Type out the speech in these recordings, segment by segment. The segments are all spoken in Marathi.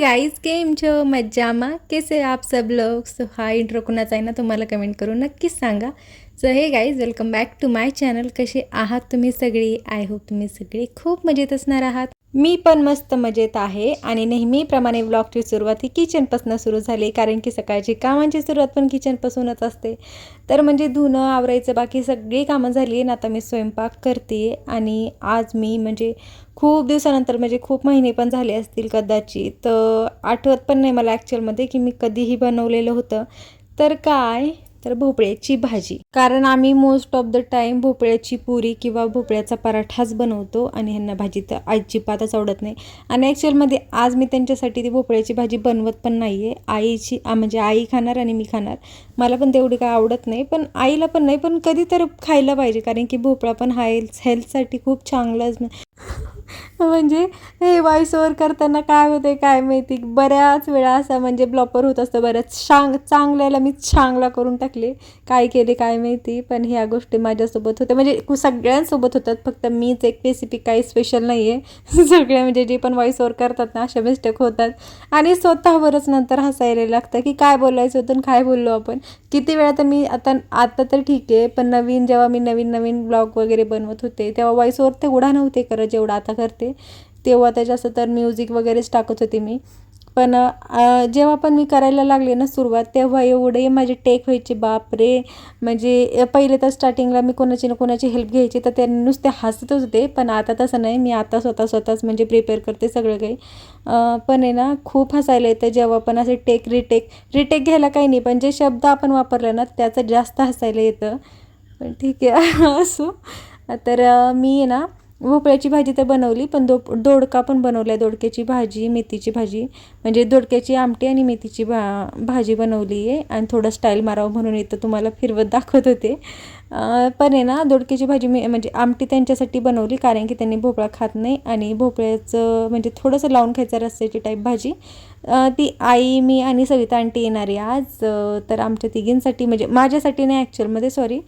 गाईज केम छो? मज्जामा केसे आप सब लोग? सो हा इंट्रो कुणाचा आहे ना तुम्हाला कमेंट करून नक्कीच सांगा। So hey guys welcome back to my channel कसे आहात तुम्ही सगळी? आय होप तुम्ही सगळे खूप मजेत असणार आहात. मी पण मस्त मजेत आहे आणि नेहमीप्रमाणे ब्लॉगची सुरुवात ही किचनपासून सुरू झाली कारण की सकाळची कामांची सुरुवात पण किचनपासूनच असते. तर म्हणजे धुणं आवरायचं बाकी सगळी कामं झाली आहे ना आता मी स्वयंपाक करते आणि आज मी म्हणजे खूप दिवसानंतर म्हणजे खूप महिने पण झाले असतील कदाचित तर आठवत पण नाही मला ॲक्च्युअलमध्ये की मी कधीही बनवलेलं होतं. तर काय तर भोपळ्याची भाजी. कारण आम्ही मोस्ट ऑफ द टाईम भोपळ्याची पुरी किंवा भोपळ्याचा पराठाच बनवतो आणि ह्यांना भाजी तर अजिबातच आवडत नाही. आणि ॲक्च्युअलमध्ये आज मी त्यांच्यासाठी ती भोपळ्याची भाजी बनवत पण नाही आहे आईची म्हणजे आई खाणार आणि मी खाणार. मला पण तेवढी काय आवडत नाही. पण आईला पण नाही पण कधी तर खायला पाहिजे. कारण की भोपळा पण हा हेल्थ हेल्थसाठी खूप चांगलाच म्हणजे हे व्हॉइस ओवर करताना काय होते काय माहिती? बऱ्याच वेळा असा म्हणजे ब्लॉपर होत असतं बऱ्याच शांग चांगल्याला मी चांगला करून टाकले. काय केले काय माहिती? पण ह्या गोष्टी माझ्यासोबत होत्या. म्हणजे कु- सगळ्यांसोबत होतात. फक्त मीच एक रेसिपी काही स्पेशल नाही आहे सगळे म्हणजे जे पण व्हॉइस ओवर करतात ना अशा मिस्टेक होतात. आणि स्वतःवरच नंतर हसायला लागतं की काय बोलायचं होतं काय बोललो आपण. किती वेळा तर मी आता आता तर ठीक आहे पण नवीन जेव्हा मी नवीन नवीन ब्लॉग वगैरे बनवत होते तेव्हा व्हॉइस ओवर तेवढा नव्हते करत जेवढा आता करते. तेव्हा तर जास्त तर म्युझिक वगैरेच टाकत होते मी. पण जेव्हा पण मी करायला लागले ना सुरुवात तेव्हा एवढे माझे टेक व्हायचे बाप रे म्हणजे पहिले तर स्टार्टिंगला मी कोणाची ना कोणाची हेल्प घ्यायची तर ते नुसते हसतच होते. पण आता तसं नाही मी आता स्वतः स्वतःच म्हणजे प्रिपेअर करते सगळं काही. पण आहे ना खूप हसायला येतं. जेव्हा पण असे टेक रिटेक रिटेक घ्यायला काही नाही पण जे शब्द आपण वापरले ना त्याचं जास्त हसायला येतं. पण ठीक आहे असो. तर मी आहे ना भोपळ्याची भाजी तर बनवली पण दो दोडका पण बनवला आहे दोडक्याची भाजी मेथीची भाजी. म्हणजे दोडक्याची आमटी आणि मेथीची भा भाजी बनवली आहे आणि थोडं स्टाईल मारावं म्हणून इथं तुम्हाला फिरवत दाखवत होते. पण आहे ना दोडक्याची भाजी मी म्हणजे आमटी त्यांच्यासाठी बनवली कारण की त्यांनी भोपळा खात नाही. आणि भोपळ्याचं म्हणजे थोडंसं लावून खायचं रस्त्याची टाईप भाजी. ती आई मी आणि सविता आंटी येणार आहे आज तर आमच्या तिघींसाठी म्हणजे माझ्यासाठी नाही ॲक्च्युअलमध्ये सॉरी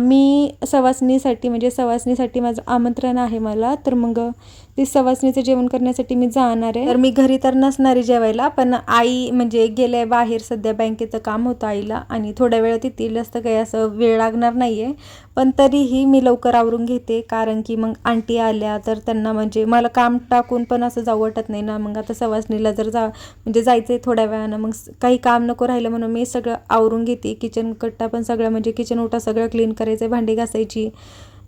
मी सवासणीसाठी म्हणजे सवासणीसाठी माझं आमंत्रण आहे मला. तर मग ते सवासणीचं जेवण करण्यासाठी मी जाणार आहे. तर मी घरी तर नसणार आहे जेवायला पण आई म्हणजे गेल्या बाहेर सध्या बँकेचं काम होतं आईला आणि थोड्या वेळात येतील. असतं काही असं वेळ लागणार नाही आहे पण तरीही मी लवकर आवरून घेते कारण की मग आंटी आल्या तर त्यांना म्हणजे मला काम टाकून पण असं जाऊ वाटत नाही ना. मग आता सवासणीला जर जा म्हणजे जायचं आहे थोड्या वेळानं मग काही काम नको राहिलं म्हणून मी सगळं आवरून घेते. किचन कट्टा पण सगळं म्हणजे किचन ओटा सगळं क्लीन करायचं भांडी घासायची.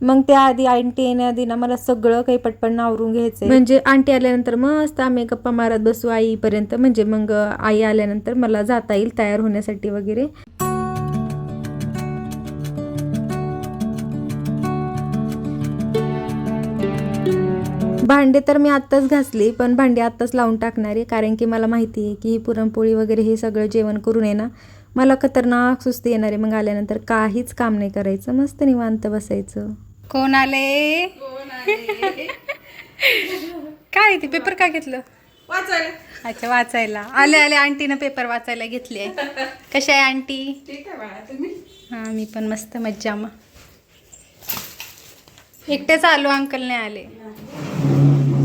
मग त्याआधी आंटी येण्याआधी ना मला सगळं काही पटपण आवरून घ्यायचं म्हणजे आंटी आल्यानंतर मस्त आम्ही गप्पा मारत बसू आईपर्यंत. म्हणजे मग आई आल्यानंतर मला जाता येईल तयार होण्यासाठी वगैरे. भांडे तर मी आत्ताच घासली पण भांडी आत्ताच लावून टाकणार आहे. कारण की मला माहिती आहे की ही पुरणपोळी वगैरे हे सगळं जेवण करून आहे ना मला खतरनाक सुस्ती येणार आहे. मग आल्यानंतर काहीच काम नाही करायचं. मस्त निवांत बसायचं. कोण आले? काय ते? पेपर का घेतलं? वाचायला. अच्छा वाचायला. आले आले. आंटीनं पेपर वाचायला घेतली आहे. कशा आहे आंटी? ठीक आहे बाळा तुम्ही? हां मी पण मस्त मज्जामा एकटेच आलो अंकल नाही आले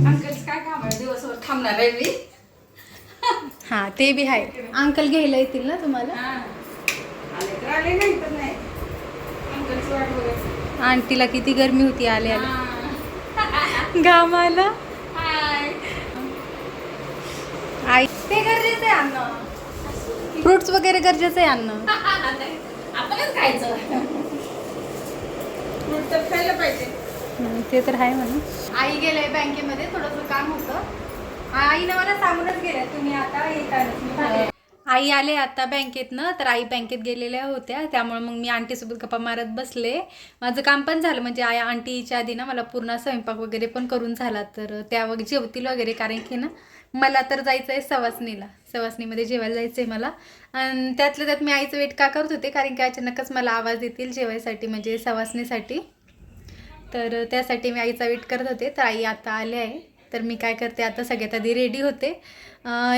अंकलच काय काम आहे दिवसभर थांबणार आहे मी. हां ते बी आहे. अंकल घ्यायला येतील ना तुम्हाला? हा. आले तर आले नाही तर नाही. अंकलची वाट बघायची आंटीला किती गरमी होती आले आले. घाम आला हाय. आई. ते गरजेचं आहे अन्न. फ्रुट्स वगैरे गरजेचं आहे अन्न. आपणच खायचं. फ्रूट तर खायला पाहिजे. हम्म, ते तर आहे म्हणून आई गेले बँकेमध्ये थोडंसं काम होतं. आईनं मला सांगूनच गेल्या तुम्ही आता येताना आई आले आता बँकेतनं तर आई बँकेत गेलेल्या होत्या. त्यामुळे मग मी आंटीसोबत गप्पा मारत बसले. माझं काम पण झालं म्हणजे आई आंटीच्या आधी ना मला पूर्ण स्वयंपाक वगैरे पण करून झाला तर त्या जेवतील वगैरे कारण की ना मला तर जायचं आहे सवासणीला. सवासणीमध्ये जेवायला जायचं आहे मला. आणि त्यातल्या त्यात मी आईचं वेट का करत होते कारण की अचानकच मला आवाज देतील जेवायसाठी म्हणजे सवासणीसाठी. तर त्यासाठी मी आईचा वेट करत होते तर आई आता आले आहे. तर मी काय करते आता सगळ्यात आधी रेडी होते.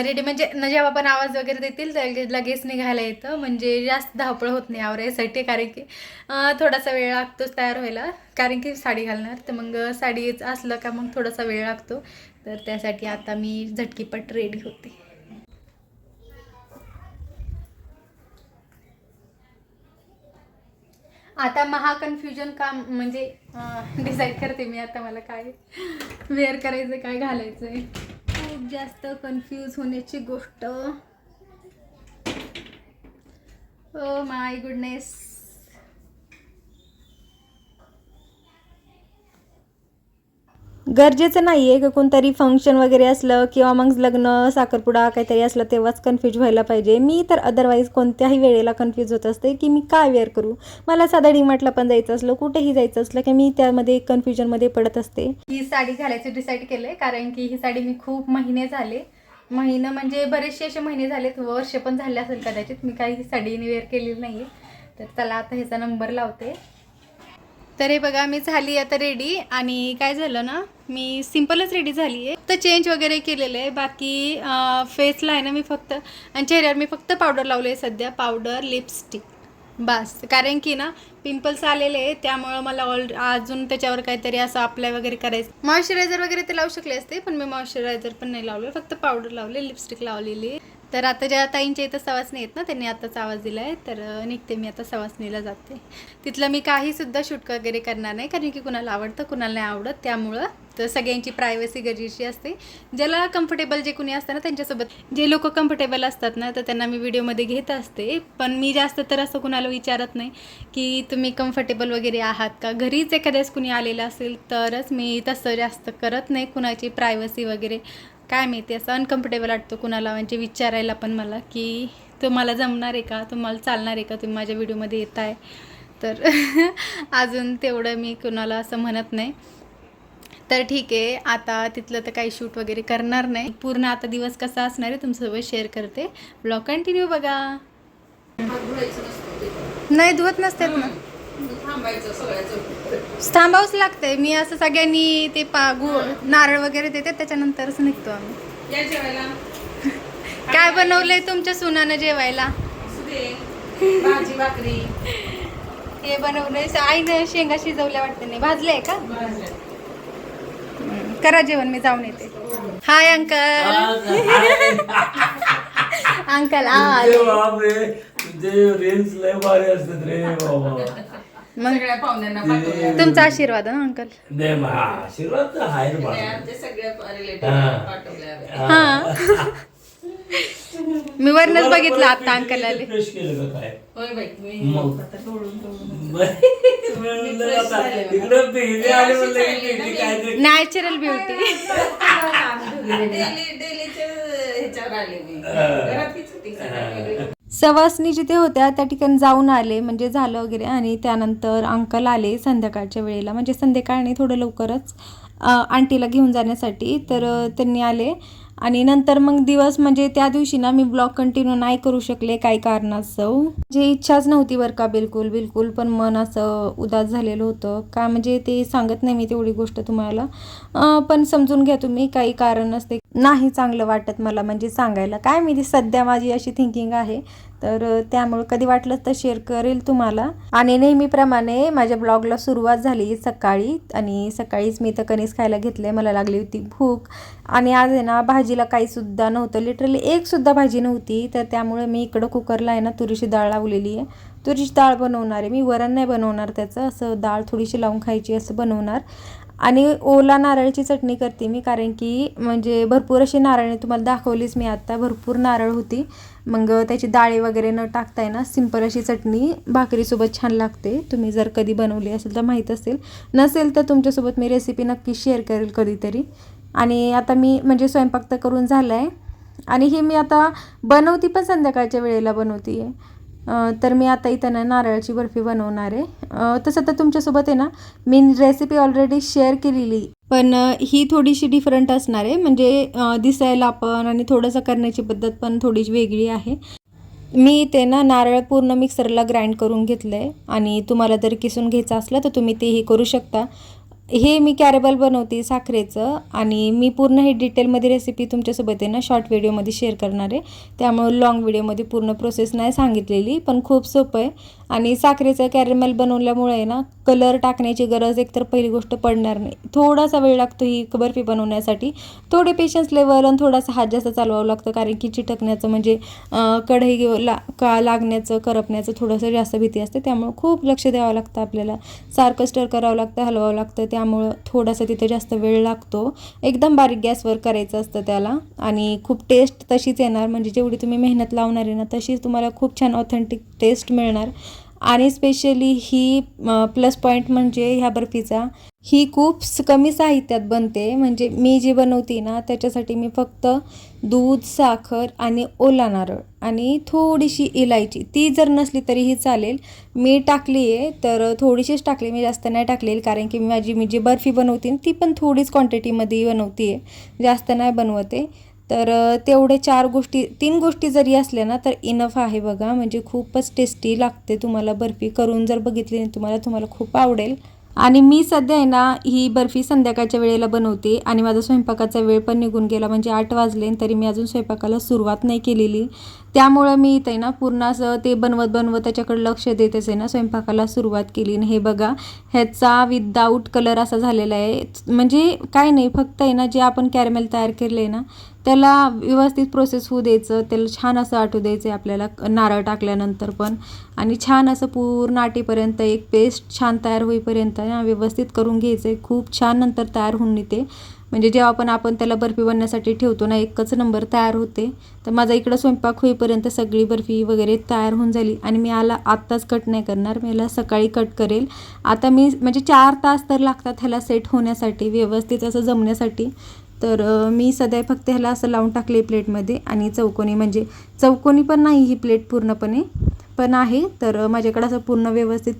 रेडी म्हणजे न जेव्हा पण आवाज वगैरे देतील तर लगेच- निघायला येतं. म्हणजे जास्त धावपळ होत नाही आवरायसाठी कारण की थोडासा वेळ लागतोच तयार व्हायला. कारण की साडी घालणार तर मग साडीच असलं का मग थोडासा वेळ लागतो. तर त्यासाठी आता मी झटकीपट रेडी होते. आता महा कन्फ्युजन का म्हणजे डिसाईड करते मी आता मला काय वेअर करायचं काय घालायचं आहे खूप जास्त कन्फ्यूज होण्याची गोष्ट. ओ माय गुडनेस गरजेचं नाही आहे की कोणतरी फंक्शन वगैरे असलं किंवा मग लग्न साखरपुडा काहीतरी असलं तेव्हाच कन्फ्यूज व्हायला पाहिजे. मी तर अदरवाईज कोणत्याही वेळेला कन्फ्यूज होत असते की मी काय वेअर करू? मला साधा डीमार्टला पण जायचं असलं कुठेही जायचं असलं की मी त्यामध्ये कन्फ्युजनमध्ये पडत असते. ही साडी घालायचं डिसाईड केलं आहे कारण की ही साडी मी खूप महिने झाले. महिनं म्हणजे बरेचसे असे महिने झालेत वर्ष पण झाले असेल कदाचित. मी काही ही साडी वेअर केलेली नाही आहे तर चला आता ह्याचा नंबर लावते. तर हे बघा मी झाली आता रेडी आणि काय झालं ना मी सिम्पलच रेडी झाली आहे फक्त चेंज वगैरे केलेलं आहे. बाकी फेसला आहे ना मी फक्त आणि चेहऱ्यावर मी फक्त पावडर लावले आहे सध्या पावडर लिपस्टिक बस. कारण की ना पिंपल्स आलेले आहे त्यामुळं मला ऑल अजून त्याच्यावर काहीतरी असं अप्लाय वगैरे करायचं. मॉइश्चरायझर वगैरे ते लावू शकले असते पण मी मॉइश्चरायझर पण नाही लावले. फक्त पावडर लावले लिपस्टिक लावलेली तर आता ज्या ताईंच्या इथं सवासणी आहेत ना त्यांनी आताच आवाज दिला आहे तर निघते मी आता सवासणीला जाते. तिथलं मी काहीसुद्धा शूट वगैरे करणार नाही कारण की कुणाला आवडतं कुणाला नाही आवडत. त्यामुळं तर सगळ्यांची प्रायव्हसी गरजेची असते. ज्याला कम्फर्टेबल जे कुणी असतं ना त्यांच्यासोबत. जे लोक कम्फर्टेबल असतात ना तर त्यांना मी व्हिडिओमध्ये घेत असते. पण मी जास्त तर असं कुणाला विचारत नाही की तुम्ही कम्फर्टेबल वगैरे आहात का? घरीच एखाद्याच कुणी आलेलं असेल तरच मी तसं जास्त करत नाही कुणाची प्रायव्हसी वगैरे. काय माहिती असं अनकम्फर्टेबल वाटतं कुणाला म्हणजे विचारायला पण मला की तुम्हाला जमणार आहे का? तुम्हाला चालणार आहे का? तुम्ही माझ्या व्हिडिओमध्ये येत आहे तर अजून तेवढं मी कुणाला असं म्हणत नाही. तर ठीक आहे आता तिथलं तर काही शूट वगैरे करणार नाही. पूर्ण आता दिवस कसा असणार आहे तुमच्यासोबत शेअर करते. ब्लॉग कंटिन्यू बघा. नाही धुवत नसतात ना. सगळ्याचं थांबावंच लागतंय. मी असं सगळ्यांनी ते पा गु नारळ वगैरे देते त्याच्यानंतरच निघतो आम्ही. या जेवायला. काय बनवलंय तुमच्या सुनानं जेवायला? भाजी भाकरी. हे बनवलंय. आईनं शेंगा शिजवल्या वाटते नाही. भाजले का. करा जेवण मी जाऊन येते. Hi uncle. अंकल आ तुझे बापरे तुझे रेंज लय भारी असतात रे बाबा. मग सगळ्या पाहुण्यांना पाठवल्या तुमचा आशीर्वाद ना अंकल? नाही मग हा, आशीर्वाद तर आहे रे आणि बाबा आमच्या सगळ्या रिलेटिव्ह. पाठवल्या हा. मी वरनच बघितलं आता अंकल आले. फ्रेश केलं का काय? होय बाई मी मग. आता तोडून तोडून म्हणलं आता इकडं पेहले आले म्हणलं की पेहली काहीतरी नॅचरल ब्युटी डेली डेलीच्या ह्याच्यावर आले मी. घरात हीच होती? सगळ्या सवासनी जिथे होत्या त्या ठिकाणी जाऊन आले म्हणजे झालं वगैरे. आणि त्यानंतर अंकल आले संध्याकाळच्या वेळेला. म्हणजे संध्याकाळने थोडं लवकरच आंटीला घेऊन जाण्यासाठी. तर त्यांनी आले. आणि नंतर मग दिवस म्हणजे त्या दिवशी ना मी ब्लॉग कंटिन्यू नाही करू शकले काही कारणास्तव. जे इच्छाच नव्हती बरं का बिलकुल बिलकुल. पण मन असं उदास झालेलं होतं. का म्हणजे ते सांगत नाही मी तेवढी गोष्ट तुम्हाला. पण समजून घ्या तुम्ही काही कारण असते. नाही चांगलं वाटत मला म्हणजे सांगायला. काय मी सध्या माझी अशी थिंकिंग आहे. तर त्यामुळे कधी वाटलं तर शेअर करेल तुम्हाला. आणि नेहमीप्रमाणे माझ्या ब्लॉगला सुरुवात झाली सकाळी आणि सकाळीच मी तर कणीस खायला घेतले मला लागली होती भूक. आणि आज आहे ना भाजीला काहीसुद्धा नव्हतं लिटरली एकसुद्धा भाजी नव्हती. तर त्यामुळे मी इकडं कुकरला आहे ना तुरीची डाळ लावलेली आहे. तुरीची डाळ बनवणार आहे मी वरण नाही बनवणार त्याचं असं डाळ थोडीशी लावून खायची असं बनवणार. आणि ओला नारळची चटणी करते मी कारण की म्हणजे भरपूर अशी नारळ तुम्हाला दाखवलीच मी आत्ता भरपूर नारळ होती. मग त्याची डाळी वगैरे न टाकताय ना सिंपल अशी चटणी भाकरीसोबत छान लागते. तुम्ही जर कधी बनवली असेल तर माहीत असेल. नसेल तर तुमच्यासोबत मी रेसिपी नक्की शेअर करेल कधीतरी. आणि आता मी म्हणजे स्वयंपाक तर करून झाला आहे आणि हे मी आता बनवती पण संध्याकाळच्या वेळेला बनवते आहे तर मी आता इथं ना नारळाची बर्फी बनवणार आहे. तसं तर तुमच्यासोबत आहे ना मी रेसिपी ऑलरेडी शेअर केलेली. पण ही थोडीशी डिफरंट असणार आहे. म्हणजे दिसायला पण आणि थोडंसं करण्याची पद्धत पण थोडीशी वेगळी आहे. मी इथे ना नारळ पूर्ण मिक्सरला ग्राइंड करून घेतलं आहे आणि तुम्हाला जर किसून घ्यायचं असलं तर तुम्ही तेही करू शकता. हे मी कॅरेबल बनवते साखरेचं आणि मी पूर्ण हे डिटेलमध्ये रेसिपी तुमच्यासोबत आहे ना शॉर्ट व्हिडिओमध्ये शेअर करणार आहे. त्यामुळे लॉंग व्हिडिओमध्ये पूर्ण प्रोसेस नाही सांगितलेली पण खूप सोपं आहे. आणि साखरेचं कॅरेमल बनवल्यामुळे ना कलर टाकण्याची गरज एकतर पहिली गोष्ट पडणार नाही. थोडासा वेळ लागतो ही बर्फी बनवण्यासाठी. थोडे पेशन्स लेवल आणि थोडासा हात जास्त चालवावं लागतं कारण की चिटकण्याचं म्हणजे कढई ला का लागण्याचं करपण्याचं थोडंसं जास्त भीती असते. त्यामुळं खूप लक्ष द्यावं लागतं आपल्याला. सारखं स्टर करावं लागतं हलवावं लागतं. त्यामुळं थोडासा तिथे जास्त वेळ लागतो. एकदम बारीक गॅसवर करायचं असतं त्याला. आणि खूप टेस्ट तशीच येणार. म्हणजे जेवढी तुम्ही मेहनत लावणार आहे ना तशीच तुम्हाला खूप छान ऑथेंटिक टेस्ट मिळणार. आणि स्पेशली ही प्लस पॉईंट म्हणजे ह्या बर्फीचा ही खूप स- कमी साहित्यात बनते. म्हणजे मी जी बनवते ना त्याच्यासाठी मी फक्त दूध साखर आणि ओला नारळ आणि थोडीशी इलायची. ती जर नसली तरीही चालेल. मी टाकली आहे तर थोडीशीच टाकली मी जास्त नाही टाकलेली कारण की माझी मी जी बर्फी बनवते ती पण थोडीच क्वांटिटीमध्ये बनवते आहे जास्त नाही बनवते. तर तेवढे चार गोष्टी तीन गोष्टी जरी असल्या ना तर इनफ आहे बघा. म्हणजे खूपच टेस्टी लागते तुम्हाला बर्फी. करून जर बघितली तुम्हाला तुम्हाला खूप आवडेल. आणि मी सध्या आहे ना ही बर्फी संध्याकाळच्या वेळेला बनवते. आणि माझा स्वयंपाकाचा वेळ पण निघून गेला. म्हणजे आठ वाजले आणि तरी मी अजून स्वयंपाकाला सुरुवात नाही केलेली. त्यामुळं मी इथे ना पूर्ण असं ते बनवत बनवत त्याच्याकडे लक्ष देतच आहे ना स्वयंपाकाला सुरुवात केली. आणि हे बघा ह्याचा विदाऊट कलर असा झालेला आहे. म्हणजे काय नाही फक्त आहे ना जे आपण कॅरमेल तयार केले आहे ना त्याला व्यवस्थित प्रोसेस होऊ द्यायचं. त्याला छान असं आटू द्यायचं आहे आपल्याला नारळ टाकल्यानंतर पण. आणि छान असं पूर्ण आटीपर्यंत एक पेस्ट छान तयार होईपर्यंत ना व्यवस्थित करून घ्यायचं आहे खूप छान नंतर तयार होऊन येते. म्हणजे जेव्हा पण आपण त्याला बर्फी बनण्यासाठी ठेवतो ना एकच नंबर तयार होते. तर माझा इकडं स्वयंपाक होईपर्यंत सगळी बर्फी वगैरे तयार होऊन झाली. आणि मी आला आत्ताच कट नाही करणार मी याला सकाळी कट करेल. आता मी म्हणजे चार तास तर लागतात ह्याला सेट होण्यासाठी व्यवस्थित असं जमण्यासाठी. तर मी सध्या फक्त ह्याला असं लावून टाकले प्लेटमध्ये आणि चौकोनी म्हणजे चौकोनी पण नाही ही प्लेट पूर्णपणे पण आहे. तर माझ्याकडं असं पूर्ण व्यवस्थित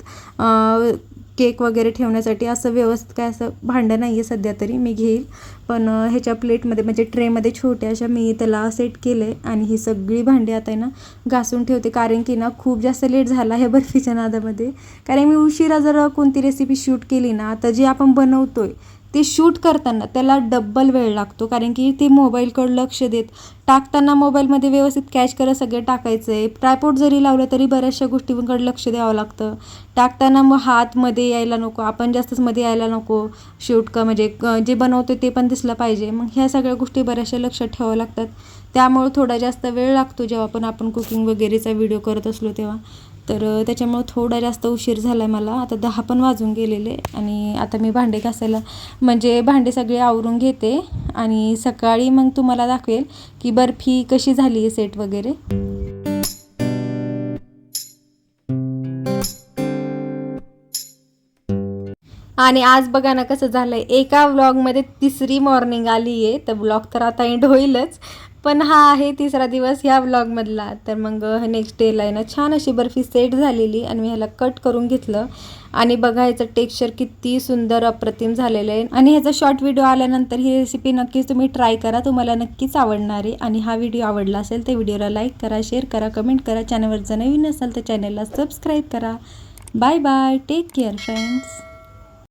केक वगैरे ठेवण्यासाठी असं व्यवस्थित काय असं भांडं नाही आहे सध्या तरी मी घेईल. पण ह्याच्या प्लेटमध्ये म्हणजे ट्रेमध्ये छोट्या अशा मी त्याला सेट केलं आहे आणि ही सगळी भांडी आता आहे ना घासून ठेवते. कारण की ना खूप जास्त लेट झाला ह्या बर्फीच्या नादामध्ये. कारण मी उशिरा जर कोणती रेसिपी शूट केली ना तर जे आपण बनवतोय ते शूट करताना त्याला डब्बल वेळ लागतो कारण की ते मोबाईलकडं लक्ष देत. टाकताना मोबाईलमध्ये व्यवस्थित कॅच करत सगळे टाकायचं आहे ट्रायपोर्ट जरी लावलं तरी बऱ्याचशा गोष्टींकडे लक्ष द्यावं लागतं. टाकताना मग हात मध्ये यायला नको आपण जास्तच मध्ये यायला नको. शूट का म्हणजे क- जे बनवतो ते पण दिसलं पाहिजे. मग ह्या सगळ्या गोष्टी बऱ्याचशा लक्षात ठेवाव्या लागतात. त्यामुळे थोडा जास्त वेळ लागतो जेव्हा पण आपण कुकिंग वगैरेचा व्हिडिओ करत असलो तेव्हा. तर त्याच्यामुळं थोडा जास्त उशीर झाला आहे मला. आता दहा पण वाजून गेलेले आणि आता मी भांडे घासायला म्हणजे भांडे सगळे आवरून घेते आणि सकाळी मग तुम्हाला दाखवेल की बर्फी कशी झाली आहे सेट वगैरे. आणि आज बघा ना कसं झालंय. एका व्लॉगमध्ये तिसरी मॉर्निंग आली आहे तर व्लॉग तर आता एंड होईलच पण हा आहे तिसरा दिवस ह्या व्लॉगमधला तर मग नेक्स्ट डेला आहे ना छान अशी बर्फी सेट झालेली आणि मी ह्याला कट करून घेतलं. आणि बघा ह्याचं टेक्स्चर किती सुंदर अप्रतिम झालेलं आहे. आणि ह्याचा शॉर्ट व्हिडिओ आल्यानंतर ही रेसिपी नक्कीच तुम्ही ट्राय करा. तुम्हाला नक्कीच आवडणार आहे. आणि हा व्हिडिओ आवडला असेल तर व्हिडिओला लाईक करा शेअर करा कमेंट करा. चॅनलवर जर नवीन असाल तर चॅनलला सबस्क्राईब करा. Bye bye take care friends